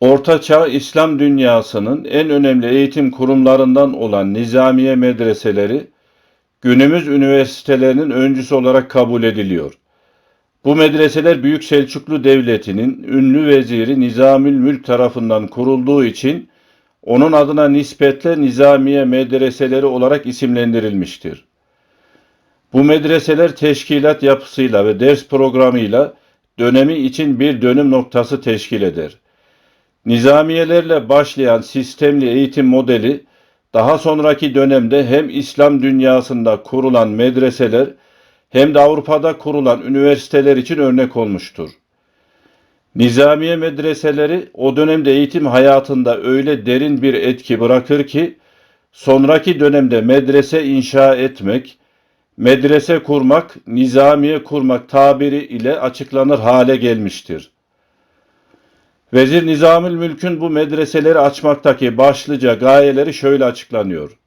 Orta Çağ İslam dünyasının en önemli eğitim kurumlarından olan nizamiye medreseleri günümüz üniversitelerinin öncüsü olarak kabul ediliyor. Bu medreseler Büyük Selçuklu Devleti'nin ünlü veziri Nizamül Mülk tarafından kurulduğu için onun adına nispetle Nizamiye medreseleri olarak isimlendirilmiştir. Bu medreseler teşkilat yapısıyla ve ders programıyla dönemi için bir dönüm noktası teşkil eder. Nizamiyelerle başlayan sistemli eğitim modeli daha sonraki dönemde hem İslam dünyasında kurulan medreseler hem de Avrupa'da kurulan üniversiteler için örnek olmuştur. Nizamiye medreseleri o dönemde eğitim hayatında öyle derin bir etki bırakır ki sonraki dönemde medrese inşa etmek, medrese kurmak, nizamiye kurmak tabiri ile açıklanır hale gelmiştir. Vezir Nizamül Mülk'ün bu medreseleri açmaktaki başlıca gayeleri şöyle açıklanıyor.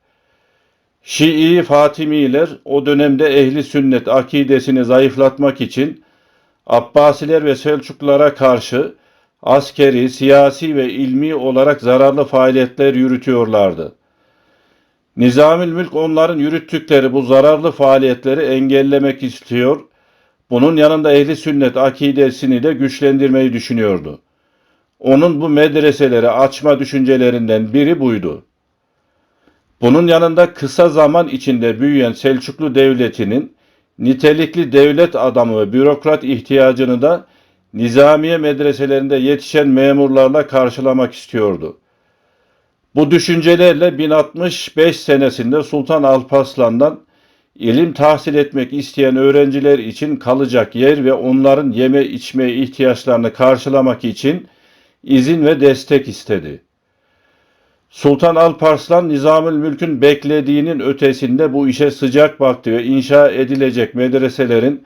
Şii Fatimiler o dönemde ehli sünnet akidesini zayıflatmak için Abbasiler ve Selçuklulara karşı askeri, siyasi ve ilmi olarak zararlı faaliyetler yürütüyorlardı. Nizamül Mülk onların yürüttükleri bu zararlı faaliyetleri engellemek istiyor, bunun yanında ehli sünnet akidesini de güçlendirmeyi düşünüyordu. Onun bu medreseleri açma düşüncelerinden biri buydu. Bunun yanında kısa zaman içinde büyüyen Selçuklu Devleti'nin nitelikli devlet adamı ve bürokrat ihtiyacını da nizamiye medreselerinde yetişen memurlarla karşılamak istiyordu. Bu düşüncelerle 1065 senesinde Sultan Alparslan'dan ilim tahsil etmek isteyen öğrenciler için kalacak yer ve onların yeme içme ihtiyaçlarını karşılamak için izin ve destek istedi. Sultan Alparslan Nizamül Mülk'ün beklediğinin ötesinde bu işe sıcak baktı ve inşa edilecek medreselerin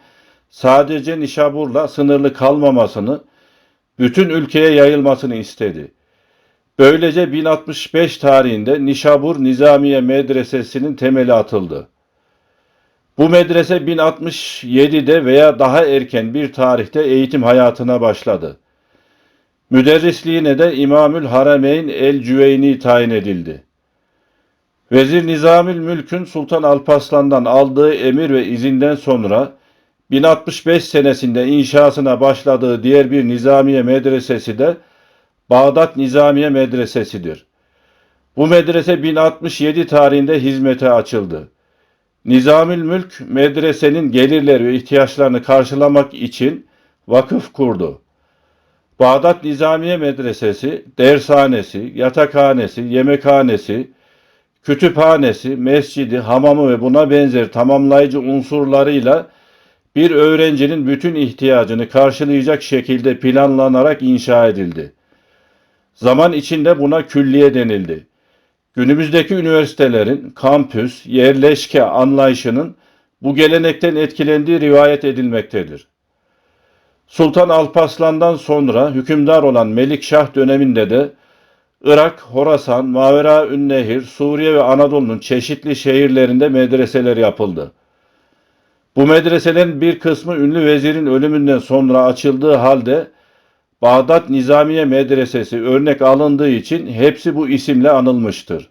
sadece Nişabur'la sınırlı kalmamasını, bütün ülkeye yayılmasını istedi. Böylece 1065 tarihinde Nişabur Nizamiye Medresesi'nin temeli atıldı. Bu medrese 1067'de veya daha erken bir tarihte eğitim hayatına başladı. Müderrisliğine de İmamül Harameyn el-Cüveyni tayin edildi. Vezir Nizamül Mülk'ün Sultan Alparslan'dan aldığı emir ve izinden sonra 1065 senesinde inşasına başladığı diğer bir nizamiye medresesi de Bağdat Nizamiye Medresesi'dir. Bu medrese 1067 tarihinde hizmete açıldı. Nizamül Mülk medresenin gelirleri ve ihtiyaçlarını karşılamak için vakıf kurdu. Bağdat Nizamiye Medresesi, dershanesi, yatakhanesi, yemekhanesi, kütüphanesi, mescidi, hamamı ve buna benzer tamamlayıcı unsurlarıyla bir öğrencinin bütün ihtiyacını karşılayacak şekilde planlanarak inşa edildi. Zaman içinde buna külliye denildi. Günümüzdeki üniversitelerin kampüs, yerleşke anlayışının bu gelenekten etkilendiği rivayet edilmektedir. Sultan Alparslan'dan sonra hükümdar olan Melikşah döneminde de Irak, Horasan, Mavera Ünnehir, Suriye ve Anadolu'nun çeşitli şehirlerinde medreseler yapıldı. Bu medreselerin bir kısmı ünlü vezirin ölümünden sonra açıldığı halde Bağdat Nizamiye Medresesi örnek alındığı için hepsi bu isimle anılmıştır.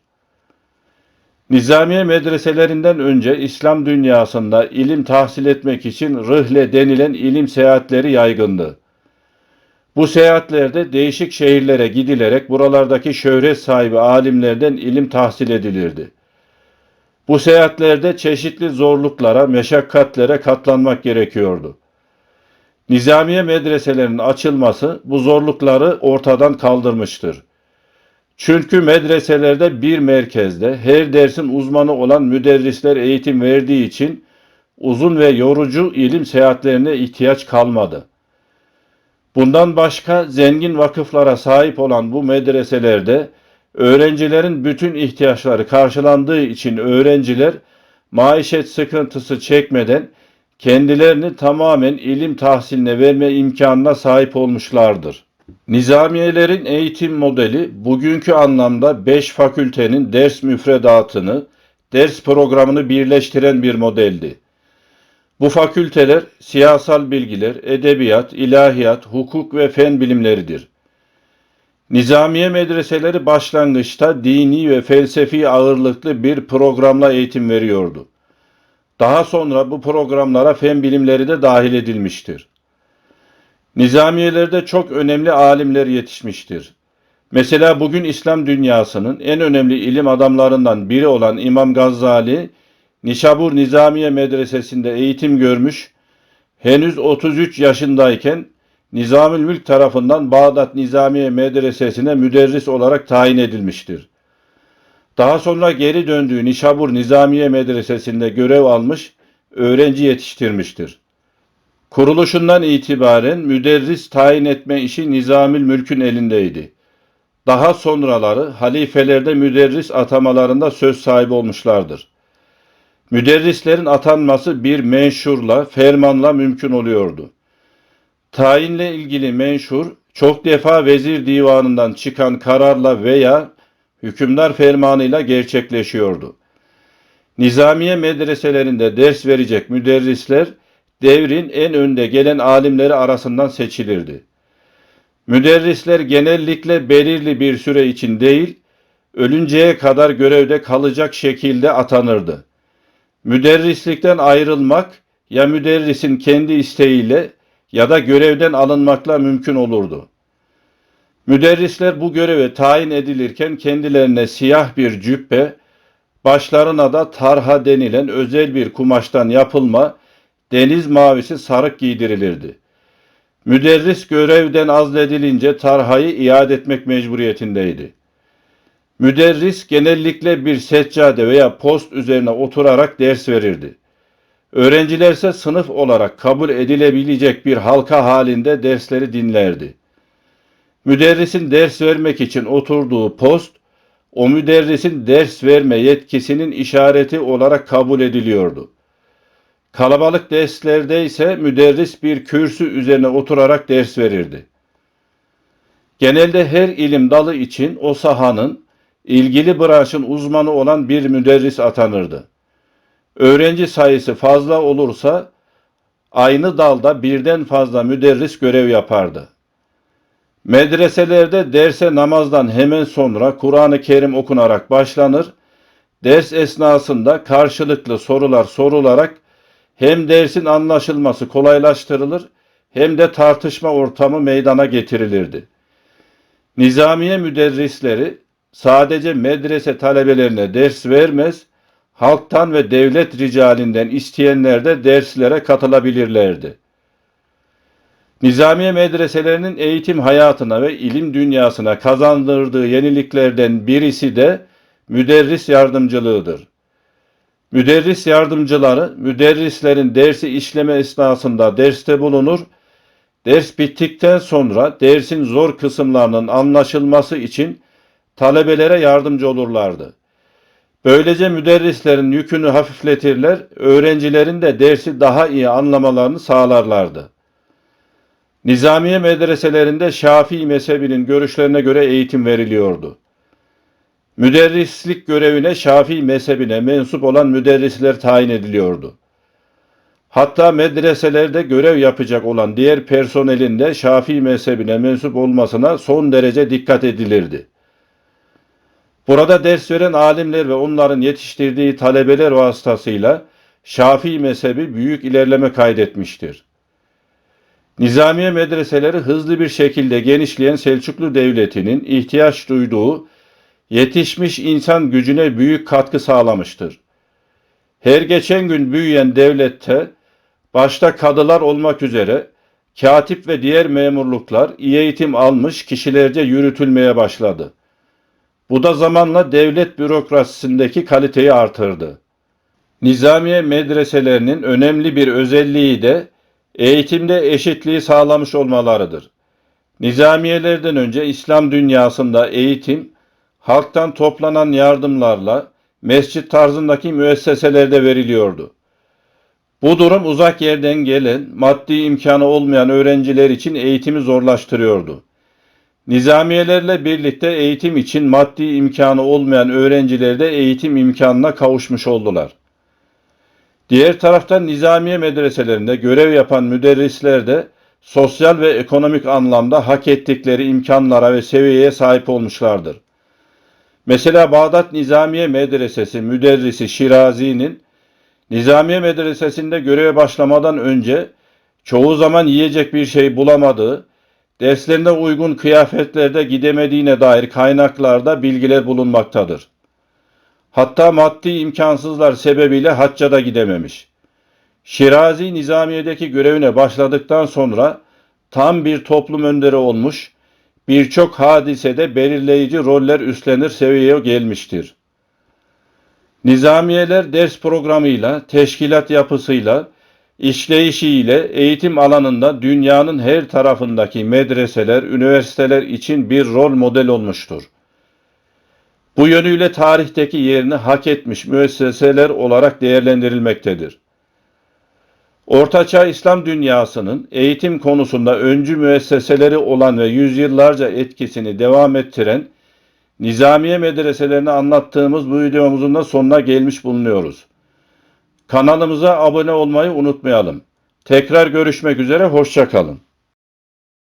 Nizamiye medreselerinden önce İslam dünyasında ilim tahsil etmek için rıhle denilen ilim seyahatleri yaygındı. Bu seyahatlerde değişik şehirlere gidilerek buralardaki şöhret sahibi alimlerden ilim tahsil edilirdi. Bu seyahatlerde çeşitli zorluklara, meşakkatlere katlanmak gerekiyordu. Nizamiye medreselerinin açılması bu zorlukları ortadan kaldırmıştır. Çünkü medreselerde bir merkezde her dersin uzmanı olan müderrisler eğitim verdiği için uzun ve yorucu ilim seyahatlerine ihtiyaç kalmadı. Bundan başka zengin vakıflara sahip olan bu medreselerde öğrencilerin bütün ihtiyaçları karşılandığı için öğrenciler maişet sıkıntısı çekmeden kendilerini tamamen ilim tahsiline verme imkanına sahip olmuşlardır. Nizamiyelerin eğitim modeli bugünkü anlamda 5 fakültenin ders müfredatını, ders programını birleştiren bir modeldi. Bu fakülteler siyasal bilgiler, edebiyat, ilahiyat, hukuk ve fen bilimleridir. Nizamiye medreseleri başlangıçta dini ve felsefi ağırlıklı bir programla eğitim veriyordu. Daha sonra bu programlara fen bilimleri de dahil edilmiştir. Nizamiyelerde çok önemli alimler yetişmiştir. Mesela bugün İslam dünyasının en önemli ilim adamlarından biri olan İmam Gazali, Nişabur Nizamiye Medresesi'nde eğitim görmüş, henüz 33 yaşındayken Nizamül Mülk tarafından Bağdat Nizamiye Medresesi'ne müderris olarak tayin edilmiştir. Daha sonra geri döndüğü Nişabur Nizamiye Medresesi'nde görev almış, öğrenci yetiştirmiştir. Kuruluşundan itibaren müderris tayin etme işi Nizamül Mülk'ün elindeydi. Daha sonraları halifelerde müderris atamalarında söz sahibi olmuşlardır. Müderrislerin atanması bir menşurla, fermanla mümkün oluyordu. Tayinle ilgili menşur, çok defa vezir divanından çıkan kararla veya hükümdar fermanıyla gerçekleşiyordu. Nizamiye medreselerinde ders verecek müderrisler, devrin en önde gelen alimleri arasından seçilirdi. Müderrisler genellikle belirli bir süre için değil, ölünceye kadar görevde kalacak şekilde atanırdı. Müderrislikten ayrılmak ya müderrisin kendi isteğiyle ya da görevden alınmakla mümkün olurdu. Müderrisler bu göreve tayin edilirken kendilerine siyah bir cübbe, başlarına da tarha denilen özel bir kumaştan yapılma deniz mavisi sarık giydirilirdi. Müderris görevden azledilince tarhayı iade etmek mecburiyetindeydi. Müderris genellikle bir seccade veya post üzerine oturarak ders verirdi. Öğrencilerse sınıf olarak kabul edilebilecek bir halka halinde dersleri dinlerdi. Müderrisin ders vermek için oturduğu post, o müderrisin ders verme yetkisinin işareti olarak kabul ediliyordu. Kalabalık derslerde ise müderris bir kürsü üzerine oturarak ders verirdi. Genelde her ilim dalı için o sahanın ilgili branşın uzmanı olan bir müderris atanırdı. Öğrenci sayısı fazla olursa aynı dalda birden fazla müderris görev yapardı. Medreselerde derse namazdan hemen sonra Kur'an-ı Kerim okunarak başlanır. Ders esnasında karşılıklı sorular sorularak hem dersin anlaşılması kolaylaştırılır hem de tartışma ortamı meydana getirilirdi. Nizamiye müderrisleri sadece medrese talebelerine ders vermez, halktan ve devlet ricalinden isteyenler de derslere katılabilirlerdi. Nizamiye medreselerinin eğitim hayatına ve ilim dünyasına kazandırdığı yeniliklerden birisi de müderris yardımcılığıdır. Müderris yardımcıları müderrislerin dersi işleme esnasında derste bulunur, ders bittikten sonra dersin zor kısımlarının anlaşılması için talebelere yardımcı olurlardı. Böylece müderrislerin yükünü hafifletirler, öğrencilerin de dersi daha iyi anlamalarını sağlarlardı. Nizamiye medreselerinde Şafii mezhebinin görüşlerine göre eğitim veriliyordu. Müderrislik görevine Şafii mezhebine mensup olan müderrisler tayin ediliyordu. Hatta medreselerde görev yapacak olan diğer personelin de Şafii mezhebine mensup olmasına son derece dikkat edilirdi. Burada ders veren alimler ve onların yetiştirdiği talebeler vasıtasıyla Şafii mezhebi büyük ilerleme kaydetmiştir. Nizamiye medreseleri hızlı bir şekilde genişleyen Selçuklu Devleti'nin ihtiyaç duyduğu yetişmiş insan gücüne büyük katkı sağlamıştır. Her geçen gün büyüyen devlette başta kadılar olmak üzere katip ve diğer memurluklar iyi eğitim almış kişilerce yürütülmeye başladı. Bu da zamanla devlet bürokrasisindeki kaliteyi artırdı. Nizamiye medreselerinin önemli bir özelliği de eğitimde eşitliği sağlamış olmalarıdır. Nizamiyelerden önce İslam dünyasında eğitim halktan toplanan yardımlarla mescit tarzındaki müesseselerde veriliyordu. Bu durum uzak yerden gelen, maddi imkanı olmayan öğrenciler için eğitimi zorlaştırıyordu. Nizamiyelerle birlikte eğitim için maddi imkanı olmayan öğrenciler de eğitim imkanına kavuşmuş oldular. Diğer taraftan nizamiye medreselerinde görev yapan müderrisler de sosyal ve ekonomik anlamda hak ettikleri imkanlara ve seviyeye sahip olmuşlardır. Mesela Bağdat Nizamiye Medresesi müderrisi Şirazi'nin Nizamiye Medresesi'nde göreve başlamadan önce çoğu zaman yiyecek bir şey bulamadığı, derslerine uygun kıyafetlerde gidemediğine dair kaynaklarda bilgiler bulunmaktadır. Hatta maddi imkansızlar sebebiyle hacca da gidememiş. Şirazi Nizamiye'deki görevine başladıktan sonra tam bir toplum önderi olmuş, birçok hadisede belirleyici roller üstlenir seviyeye gelmiştir. Nizamiyeler ders programıyla, teşkilat yapısıyla, işleyişiyle eğitim alanında dünyanın her tarafındaki medreseler, üniversiteler için bir rol model olmuştur. Bu yönüyle tarihteki yerini hak etmiş müesseseler olarak değerlendirilmektedir. Ortaçağ İslam dünyasının eğitim konusunda öncü müesseseleri olan ve yüzyıllarca etkisini devam ettiren Nizamiye medreselerini anlattığımız bu videomuzun da sonuna gelmiş bulunuyoruz. Kanalımıza abone olmayı unutmayalım. Tekrar görüşmek üzere, hoşçakalın.